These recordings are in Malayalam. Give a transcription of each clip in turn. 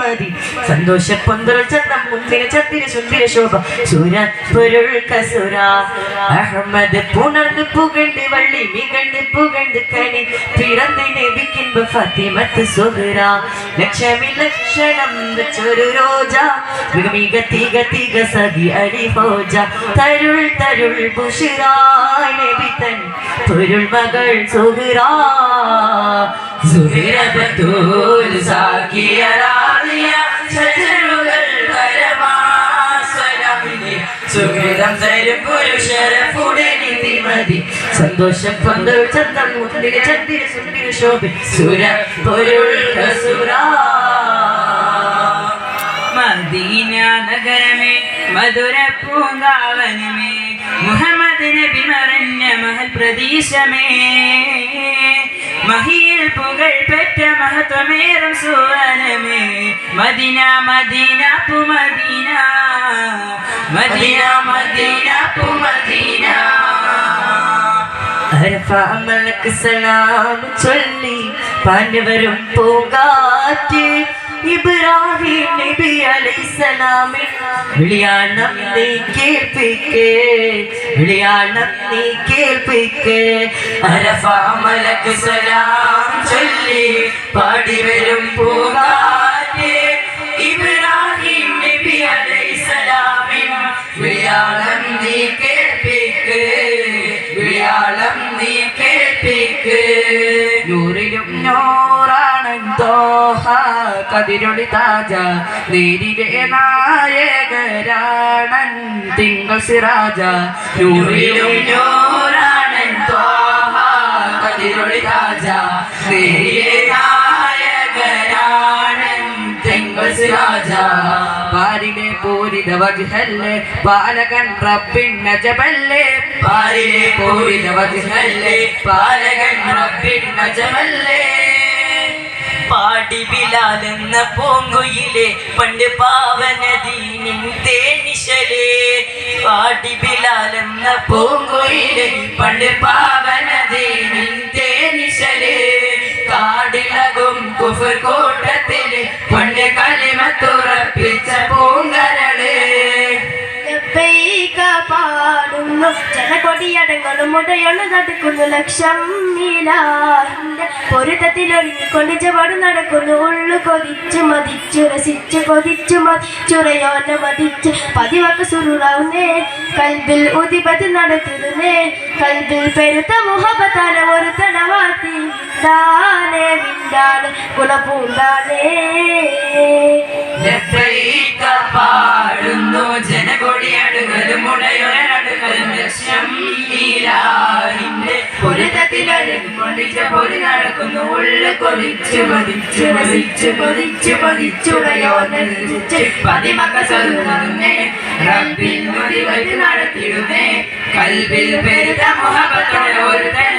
മതി സന്തോഷ പൊന്തറുൾ ചന്തം മുന്തിര ചത്തിര സുന്ദര ശോഭ. സുര പൊരുൾ കസുര അഹമ്മദ് പുണർന്ന് പുകണ്ട് വള്ളി മികണ്ട് പുകണ്ട് കനി. പിറന്ന് നബിക്കുമ്പോ ഫത്തിമത്ത് സുഹൃ ലക്ഷമി ലക്ഷണം വെച്ചൊരു രോജ. മിക തിക തിക സതി അടി ഹോജ. തരുൾ തരുൾ ബുഷിറായ് നബി തൻ. പൊരുൾ മകൾ സുഹൃ സുഹൃബത്തൂൽ സാക്കിയരാളിയ ഷജറുകൾ പരമാസ്വരമിനെ സുഹൃതം തരും പുരുഷരഫുടെ നിധി മതി സന്തോഷം പന്തൽ ചന്തം മുന്തിര ചന്ദിര സുന്ദര ശോഭ. സുര പൊരുൾ കസുര മദീന നഗരമേ മധുര പൂങ്കാവനമേ മുഹമ്മദ് നബി മഹൽ പ്രദേശമേ മഹിയിൽ പുകൾ പെറ്റ മഹത്വമേറും സുവനമേ. മദീന മദീന പുമദീന മദീന. മദീന പുമദീന അരഫാമലക്ക് സലാം ചൊല്ലി പാണ്ഡവരും പൂങ്കാറ്റ്. ഇബ്രാഹിം നബി അലൈസലാമിൻ വിളിയാണം നീ കേൾപ്പിക്കേ. വിളിയാണം നീ കേൾപ്പിക്കേ. അരഫ അമലക്ക് സലാം ചൊല്ലി പാടി വരും പോകാതെ ഇബ്രാഹിം നബി അലൈസലാമിൻ വിളിയാണം നീ കേൾപ്പിക്കേ. വിളിയാളം നീ കേൾപ്പിക്ക്. നൂറിലും നൂറാണ് തോഹ കതിരൊളി താജ നേരിലെ നായകരാണൻ തിങ്കൾ സിറാജ. നൂറിലും കതിരൊളി താജ നേരിലെ നായകരാണൻ തിങ്കൾ സിറാജ. പാരിലെ പൂരിത പാലകൻ റബ്ബിന്ന നജബല്ലേ പാരിലെ പൂരിത പാലകൻ റബ്ബിന്ന നജബല്ലേ പാടി വിലാലെന്ന പൂങ്കുയിലെ പണ്ട് പാവനദീനിൻ തേനിശലേ. പാടി വിലാലെന്ന പൂങ്കുയിലെ പണ്ട് പാവനദീനിൻ തേനിശലേ. കാടിലകും കുഫർ കോട്ടത്തിലെ പണ്ട് കലിമത്തുറപ്പിച്ച പൂങ്കരളേ പാടുന്നു ജനകൊടിയടങ്ങളും നടക്കുന്നു ലക്ഷം മീലാഹിന്റെ പൊരുത്തത്തിലൊരുങ്ങിക്കൊണ്ട് ജപാട് നടക്കുന്നു. ഉള്ളു കൊതിച്ചു മതിച്ചു രസിച്ചു കൊതിച്ചു മതിച്ചുറയോന മതിച്ച് പതിവക്ക് സുരുറാവുന്നേ കൽബിൽ ഉതിപതി നടത്തുന്നേ കൽബിൽ പെരുത്ത മുഹബത്താന ഒരു തടവാത്തി വിണ്ടാനെ വിണ്ടാനെ ഗുണപൂണ്ടാനേ പാടുന്നു. ജനകൊടിയടുകലും ഉടയൊരടുകലും ലക്ഷ്യം ഈരാഹിന്റെ പൊരുത്തത്തിലൊരുക്കൊണ്ടിച്ച പൊരി നടക്കുന്നു. ഉള്ളു കൊതിച്ചു മതിച്ചു മതിച്ചു കൊതിച്ചു മതിച്ചുടയോ നരിച്ച് പതിമക്ക സ്വരുന്നേ റബ്ബിൽ മുറിവറ്റ് നടത്തിടുന്നേ കൽബിൽ പെരുത്ത മുഹബത്തോടെ ഒരു തല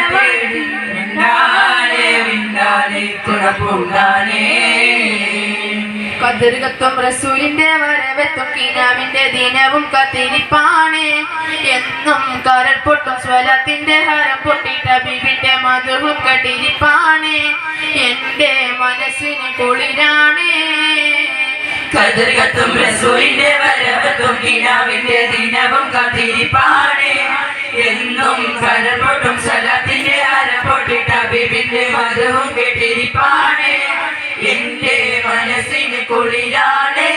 കതിർകത്വം റസൂലിന്റെ വരവെത്തും കിനാവിന്റെ ദിനവും കത്തിരിപ്പാണ്. എന്നും കരൾ പൊട്ടും സ്വലത്തിന്റെ ഹരം പൊട്ടിട്ട ബിബിന്റെ മധുവും കട്ടിരിപ്പാണ്. എന്റെ മനസ്സിന് കുളിരാണ്. കതിർകത്തും റസൂലിന്റെ വരവത്തും കിനാവിന്റെ ദിനവും കത്തിരിപ്പാണ്. എന്നും കരൾ പൊട്ടും സ്വലത്തിന്റെ ഹരം പൊട്ടിട്ട ബിബിന്റെ മധുവും കെട്ടിരിപ്പാണ്. എന്റെ മനസ്സിന് കുളിരാണ്.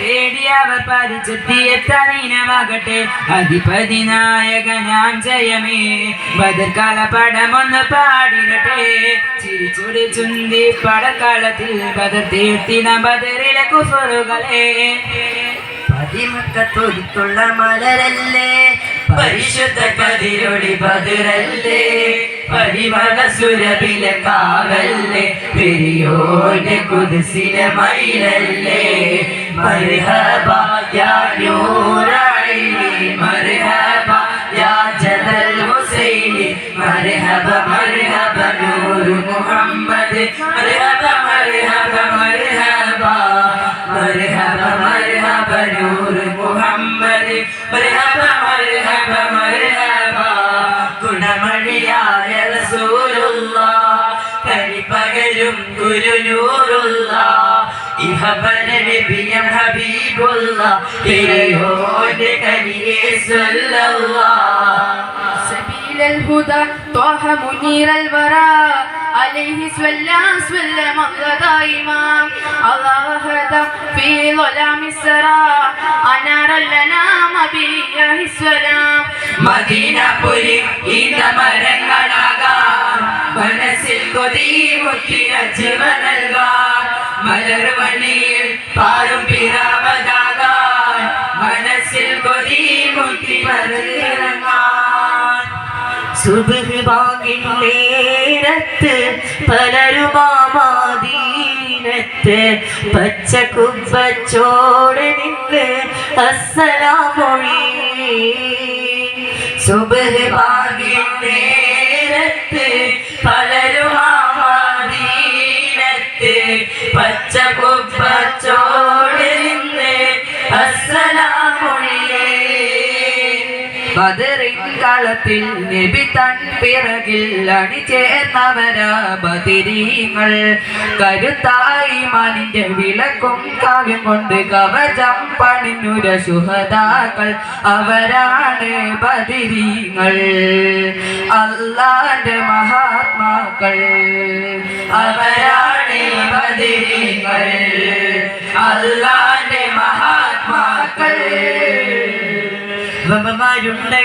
തേടിയവർ പരിചെത്തിയ തലീനമാകട്ടെ അധിപതി നായകനാം ജയമേ. ബദർകാല പടമൊന്ന് പാടിടട്ടെ. ചിരിച്ചുടി ചുന്തി പടക്കാലത്തിൽ ബദർ തീർത്തിന ബദറിലെ കുഫറുകളെ പതിമക്കത്തൊതുത്തുള്ള മലരല്ലേ. പരിശുദ്ധ കതിരൊടി ബദിരല്ലേ പരിമള സുരഭിലെ കാവല്ലേ? പെരിയോന്റെ കുതിസിലെ മയിലല്ലേ? മർഹബ യാ നൂറൈനി മർഹബ യാ ജദൽ ഹുസൈനി മർഹബ മർഹബ വഴിയായ റസൂലുള്ള കരിപ്പകരും ഗുരുനൂറുള്ള ഇഹബന നബിയം ഹബീബുള്ള തിരയോന്റെ കരിയേ സല്ലല്ല سبيل الهدى طه منير الورى عليه سلم سلم الله دائما الله هدى في ظلام السرى أنار لنا മദീനപുരി ഈന്ത മരങ്ങളാകാം. മനസ്സിൽ കൊതി മുത്തിന ജീവ നൽകാം. മലർവണിയിൽ പാറും പിറാവതാകാൻ മനസ്സിൽ കൊതി മുത്തി മരലിറങ്ങാൻ സുബഹ് വാങ്ങിൻ നേരത്ത് പലരുമാമാദീനത്ത് പച്ച കുമ്പച്ചോട് നിന്ന് അസ്സലാമൊഴി സുബഹ് വാങ്ങിൻ നേരത്ത് പലരുമാമാദീനത്ത് പച്ച കുമ്പച്ചോട് ബദറിൻ കാലത്തിൽ നബി തൻ പിറകിൽ അണിചേർന്നവരാ ബദിരീങ്ങൾ കരുത്തായി മാനിന്റെ വിളക്കും കാവ്യം കൊണ്ട് കവചം പണിഞ്ഞുര സുഹതാക്കൾ അവരാണ് ബദിരീങ്ങൾ. അല്ലാന്റെ മഹാത്മാക്കൾ. അവരാണ് ബദിരീങ്ങൾ. അല്ലാന്റെ മഹാത്മാക്കൾ. വമമാരുണ്ട്